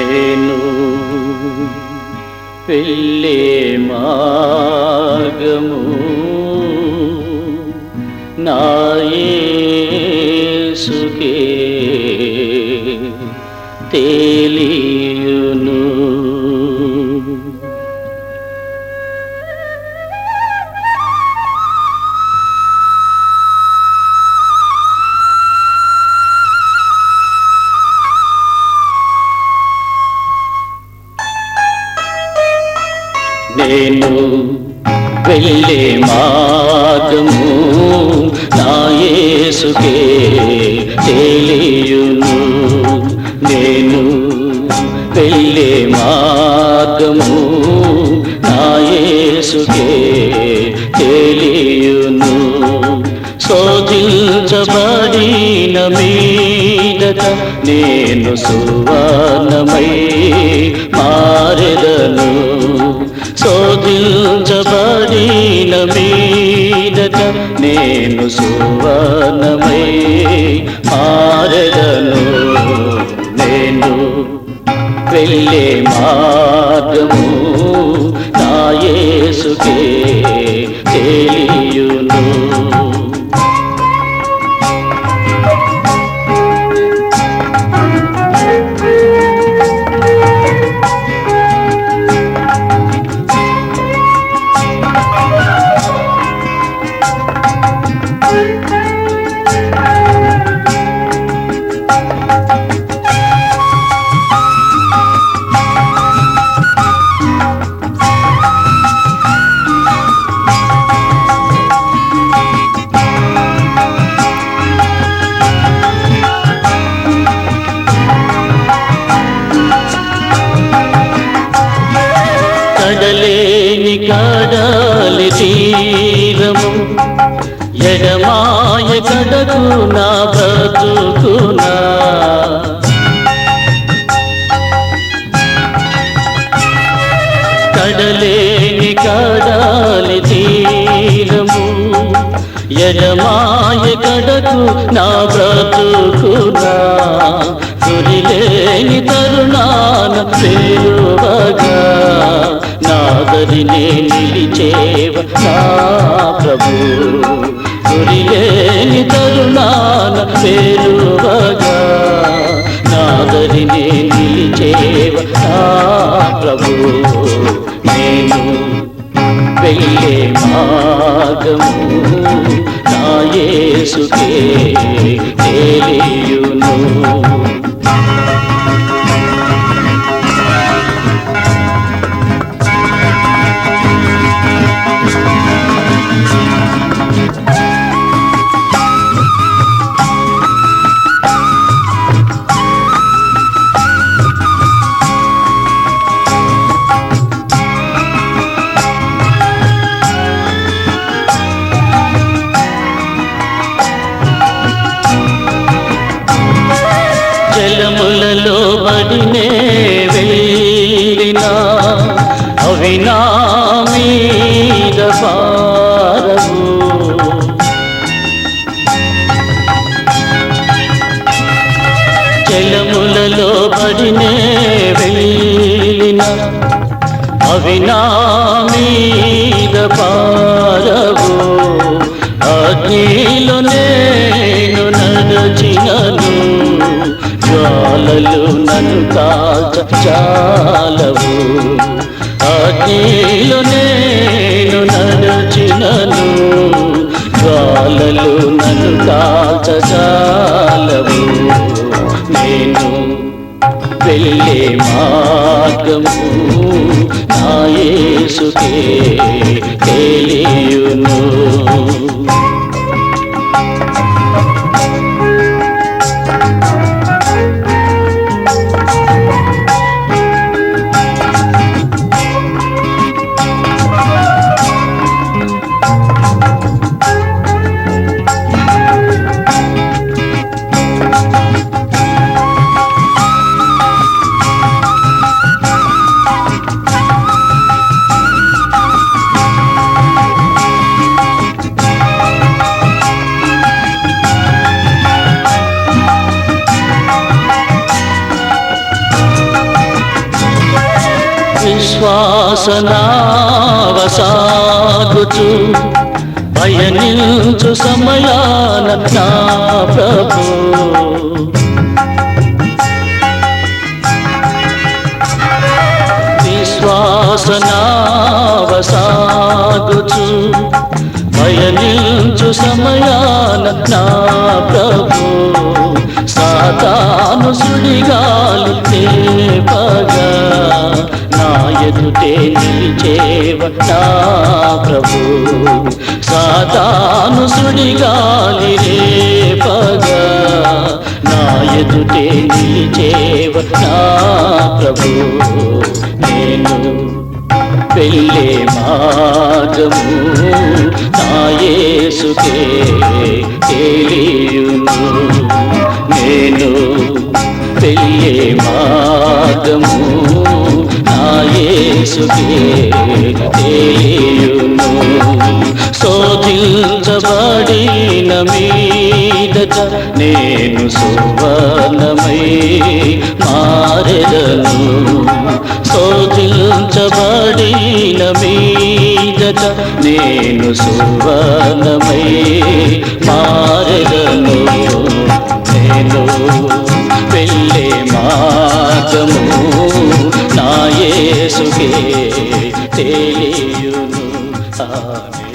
నేను వెళ్ళే మార్గము నాయే నేను వెళ్ళే మార్గము నాయసుకే తెలియును. నేను వెళ్ళే మార్గము నాయసుకే తెలియును. శోధించబడిన మీదట నేను సువర్ణమై మారెదను. శోధించబడిన మీదట నేను సువర్ణమై మారెదను నేను వెళ్ళే మార్గము నా కాడాలి తీరము ఎడమాయ కడకు నా బ్రతుకునా కడలేని కడలి తీరము ఎడమాయ కడకు నా బ్రతుకునా గురిలేని తరుణాన పేరువగా నాదరినే నిలిచేవ. ప్రభు గురిలేని తరుణాన పేరువగా నాదరినే నిలిచేవ. ప్రభు నేను వెళ్ళే మార్గము నాయసుకే యేసుకే తెలియును వెళ్ళినా అవి నా మీద పారవు. జలములలో బడినే వెళ్ళినా అవి నా మీద పారవు. అగ్నిలో జ్వాలలు నన్ను కాల్చ చాలవు అగ్నిలో నేను నడచినను. జ్వాలలు నన్ను కాల్చ చాలవు నేను వెళ్ళే మార్గము నాయసుకే తెలియును. విశ్వాసనావసాగుచు. పయనించు సమయాన నా ప్రభు. విశ్వాసనావసాగుచు. పయనించు సమయాన నా ప్రభు. సాతాను సుడిగాలు తేపగా. ఎదుటే నిలిచేవ నా ప్రభు? సాతాను సుడిగాలి రేపగా నా ఎదుటే నిలిచేవ నా ప్రభు? నేను వెళ్ళే మార్గము నా యేసుకే తెలియును. యేసుకే తెలియును శోధించబడిన మీదట నేను సువర్ణమై మారెదను శోధించబడిన మీదట నేను సువర్ణమై మారెదను నేను పెళ్ళే మా మార్గము నా యేసుకే తెలియును. ఆమె